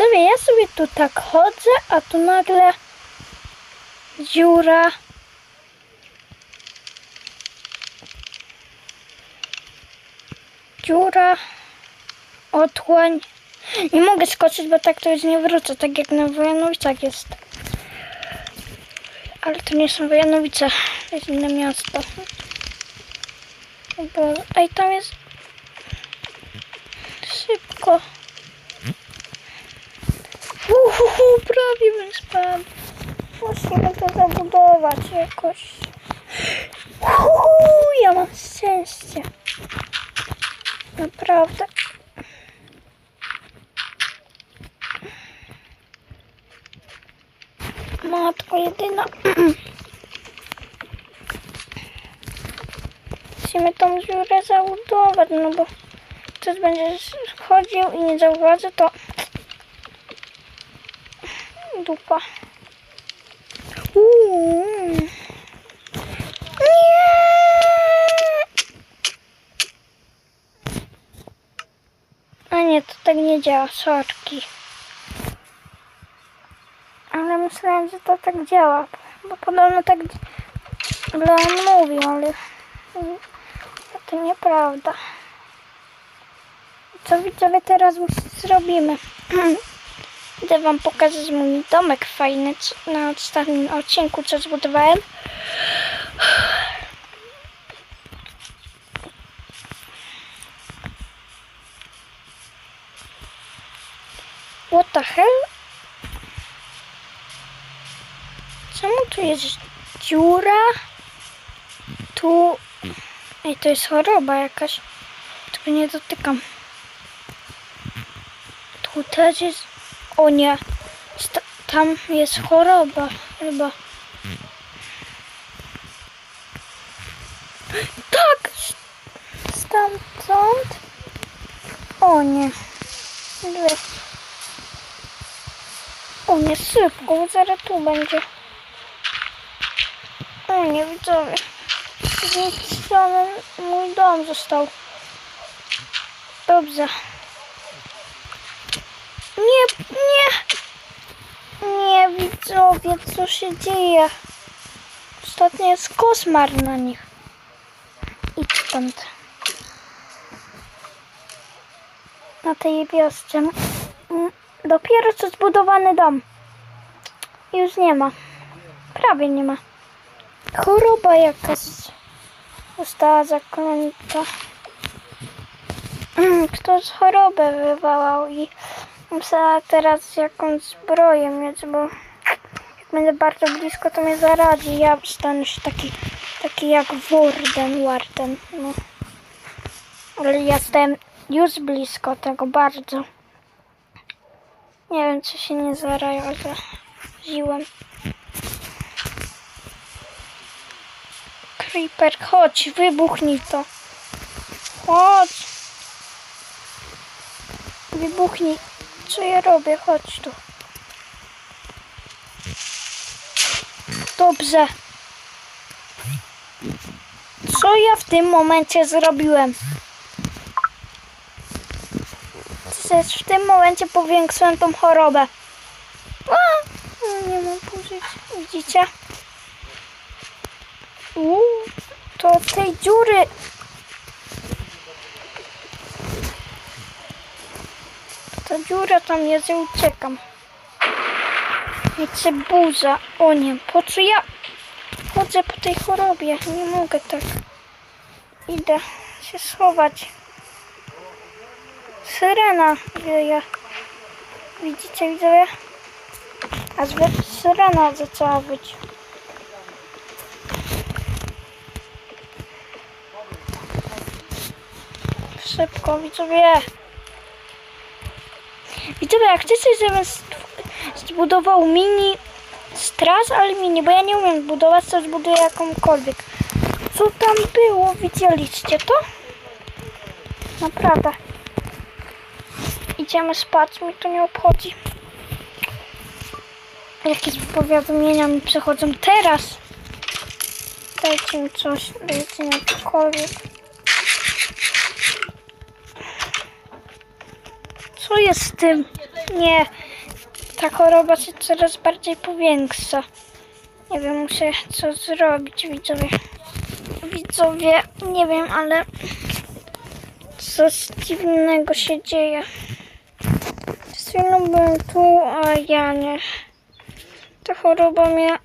Widzowie, ja sobie tu tak chodzę, a tu nagle dziura. Dziura, otchłań. Nie mogę skoczyć, bo tak to już nie wrócę, tak jak na Wojanowicach jest. Ale to nie są Wojanowice, to jest inne miasto. Bo, ej, tam jest szybko. Prawie bym spadł. Musimy to zabudować jakoś. Uhuhu, ja mam szczęście. Naprawdę. Matko jedyna. Musimy tą dziurę zabudować, no bo ktoś będzie chodził i nie zauważy, to dupa. Uuu. Nie! A nie, to tak nie działa, sorki. Ale myślałem, że to tak działa, bo podobno tak Leon mówił, ale to nieprawda. Co widzowie teraz zrobimy? Idę wam pokazać mój domek fajny na ostatnim odcinku, co zbudowałem. What the hell? Czemu tu jest dziura? Tu... Ej, to jest choroba jakaś. Tego nie dotykam. Tu też jest... O nie. Tam jest choroba chyba. Tak! Stamtąd? O nie. Dwie. O nie, szybko, zaraz tu będzie. O nie, widzowie. Z drugiej strony mój dom został. Dobrze. Nie, nie. Widzowie, co się dzieje? Ostatnio jest koszmar na nich. Idź stąd. Na tej wiosce. Mm, Dopiero co zbudowany dom. Już nie ma. Prawie nie ma. Choroba jakaś została zaklęta. Mm, Ktoś chorobę wywołał i muszę teraz jakąś zbroję mieć, bo będę bardzo blisko, to mnie zaradzi. Ja stanę się taki, taki jak Warden, Warden, no. Ale ja jestem już blisko tego bardzo. Nie wiem, czy się nie zaraziłem. Creeper, chodź, wybuchnij to. Chodź. Wybuchnij. Co ja robię? Chodź tu. Dobrze. Co ja w tym momencie zrobiłem? Przecież w tym momencie powiększyłem tą chorobę. A, no nie mam pożyć. Widzicie? Uuu, to tej dziury. Ta dziura tam jest i uciekam. Wiecie, burza. O nie, po co ja chodzę po tej chorobie? Nie mogę tak. Idę się schować. Syrena wieje. Widzicie, widzowie? A zbyt syrena zaczęła być. Szybko, widzowie. Widzowie, jak chcecie, żebym zbudował mini straż, ale mini, bo ja nie umiem budować, to zbuduję jakąkolwiek. Co tam było? Widzieliście to? Naprawdę. Idziemy spać, mi to nie obchodzi. Jakieś powiadomienia mi przychodzą teraz. Dajcie mi coś, dajcie mi cokolwiek. Co jest z tym? Nie, ta choroba się coraz bardziej powiększa. Nie wiem, muszę co zrobić, widzowie. Widzowie, nie wiem, ale coś dziwnego się dzieje. Z chwilą byłem tu, a ja nie. Ta choroba mnie,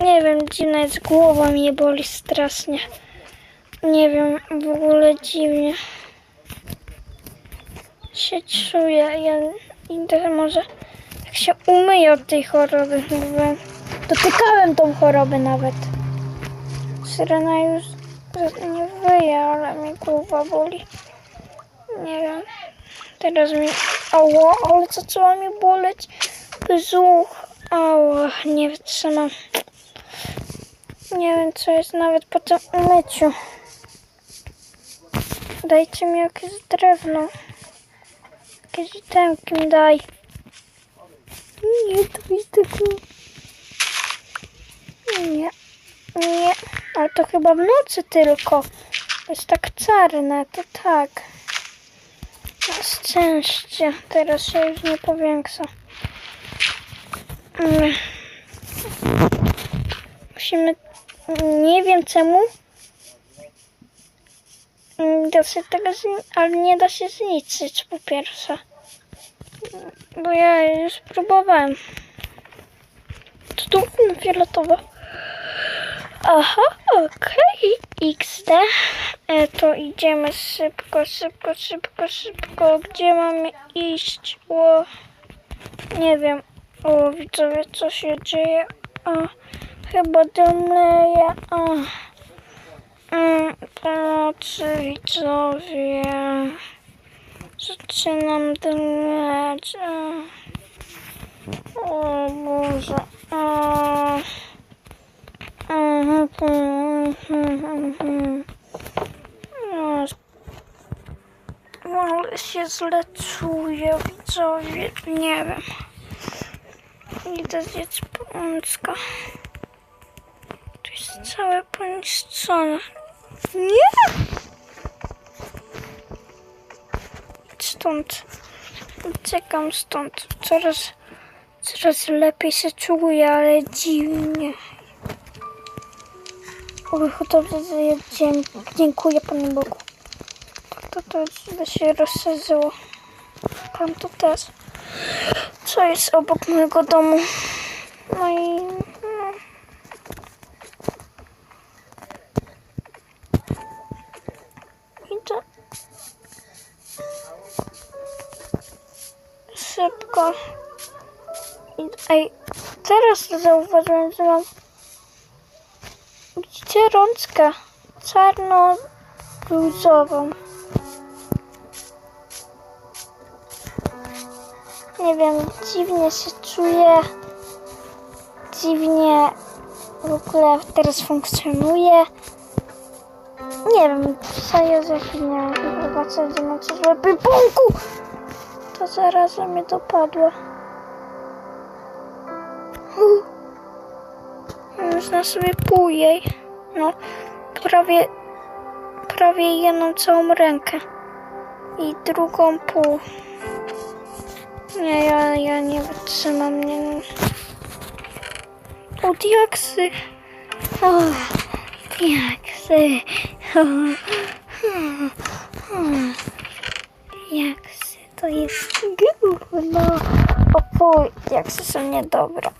nie wiem, dziwna jest, głowa mnie boli strasznie. Nie wiem, w ogóle dziwnie się czuję. Ja idę może jak się umyję od tej choroby. Dotykałem tą chorobę nawet. Syrena już nie wyje, ale mi głowa boli. Nie wiem. Teraz mi... Ała, ale co trzeba mi boleć? Brzuch. Ała, nie wytrzymam. Nie wiem, co jest nawet po tym umyciu. Dajcie mi jakieś drewno. Jakieś temki mi daj. Nie, to jest tego. Nie, nie. Ale to chyba w nocy tylko. Jest tak czarne, to tak. Na szczęście. Teraz się już nie powiększa. Mm. Musimy... Nie wiem czemu. Mm, Da się tego ale nie da się zniszczyć po pierwsze. Bo ja już próbowałem. To tu fioletowe. Aha, okej, XD. E, to idziemy szybko, szybko, szybko, szybko. Gdzie mamy iść? O, nie wiem. O, widzowie, co się dzieje? O, chyba domleję. O. Mm, Pomocy widzowie. Zaczynam. O Boże. O. Mhm, mhm, mhm. O, Ale się źle czuję, widzowie. Nie wiem. Idę zjeść pączka. To jest całe poniszczone. Nie! Stąd. Uciekam stąd. Coraz, coraz lepiej się czuję, ale dziwnie. Och, dobrze, dziękuję Panu Bogu. To, to źle się rozszerzyło. Tam to też. Co jest obok mojego domu? No i... Teraz zauważyłem, że mam... Widzicie rączkę? Czarno-bruzową. Nie wiem, dziwnie się czuję. Dziwnie w ogóle teraz funkcjonuje. Nie wiem, co jest jakiś nie wiem, gdzie mam coś lepiej. Bąku! To zaraz mnie dopadło. Uff. Już na sobie pół jej. No, prawie, prawie jedną całą rękę. I drugą pół. Nie, ja, ja nie wytrzymam. Nie. O, diaksy. O, diaksy. O, o. Diaksy to jest gówno. O fuj, diaksy są niedobre.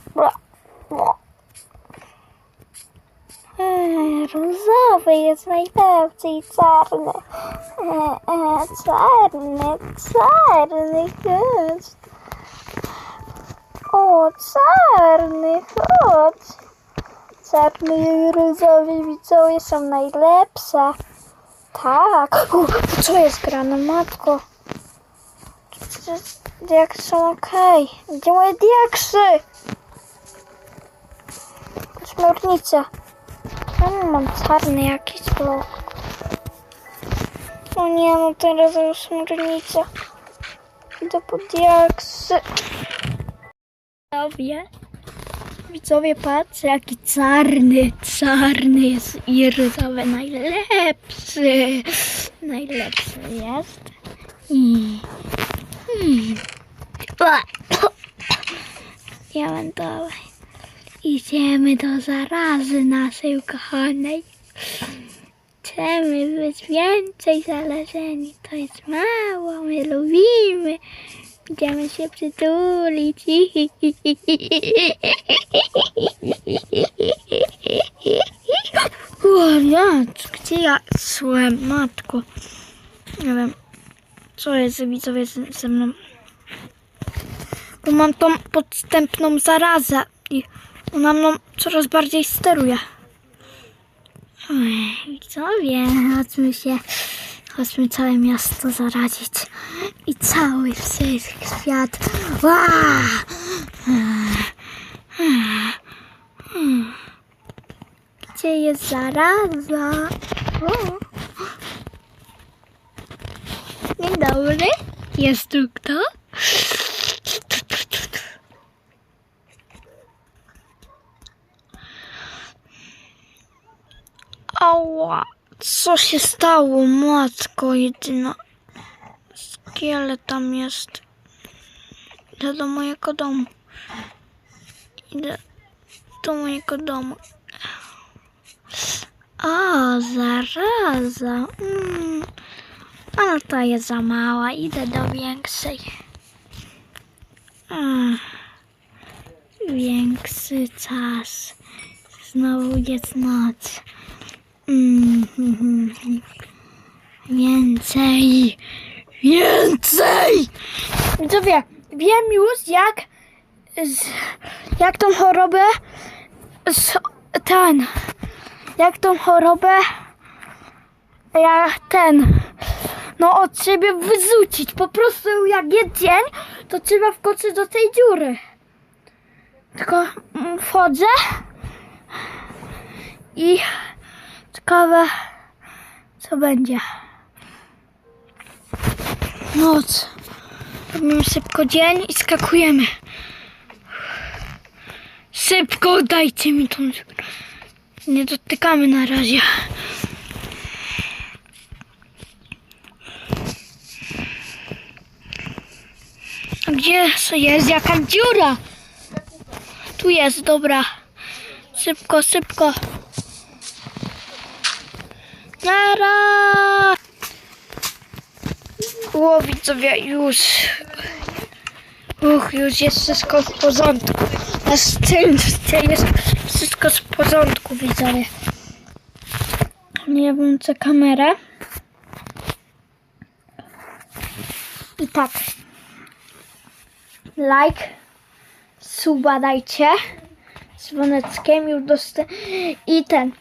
Eee, Różowy jest i czarny. E, czarny, czarny jest. O, czarny, chodź. Czarny i różowy widzowie są najlepsze. Tak. U, co jest grane, matko? Przecież Diaksy są okej. Gdzie moje diaksy? Ośmiornica. Czemu mam czarny jakiś blok? O nie, no teraz ośmiornica. Idę po diaksy. Widzowie, widzowie, patrz jaki czarny, czarny jest i najlepszy, najlepszy jest. I... i. diamentowej. Idziemy do zarazy naszej ukochanej. Chcemy być więcej zależeni. To jest mało, my lubimy. Idziemy się przytulić. O, gdzie ja słem, matko. Nie wiem, co jest widzowie ze mną. Bo mam tą podstępną zarazę i ona mną coraz bardziej steruje. Widzowie, chodźmy się, chodźmy całe miasto zarazić i cały świat. Gdzie jest zaraza? O. Dzień dobry. Jest tu kto? Ała, co się stało, matko jedyna? Szkielet tam jest. Idę do mojego domu. Idę do mojego domu. O, zaraza. Mm. Ale to jest za mała. Idę do większej. Mm. Większy czas. Znowu jest noc. Mm, mhm. Więcej. Więcej! Widzowie, wiem już jak z, jak tą chorobę z, ten jak tą chorobę jak ten no od siebie wyrzucić. Po prostu jak jest dzień, to trzeba wkoczyć do tej dziury. Tylko mm, wchodzę i ciekawe co będzie. Noc. Robimy szybko dzień i skakujemy. Szybko dajcie mi tą. Nie dotykamy na razie. A gdzie jest jaka dziura? Tu jest, dobra. Szybko, szybko. Nara! O, widzowie, już. Uch, już jest wszystko w porządku. Na szczęście jest wszystko w porządku, widzowie. Nie włączę kamerę. I tak. Like. Suba dajcie. Dzwoneckiem już dostęp. I ten.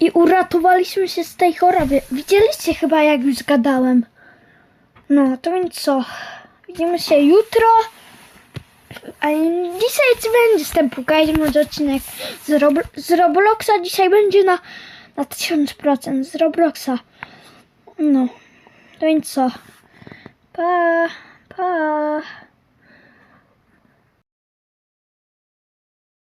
I uratowaliśmy się z tej choroby. Widzieliście chyba jak już gadałem. No, to więc co? Widzimy się jutro. A dzisiaj ci będzie z tym może odcinek z, Robl- z Robloxa. Dzisiaj będzie na, na 1000% z Robloxa. No, to więc co? Pa, pa.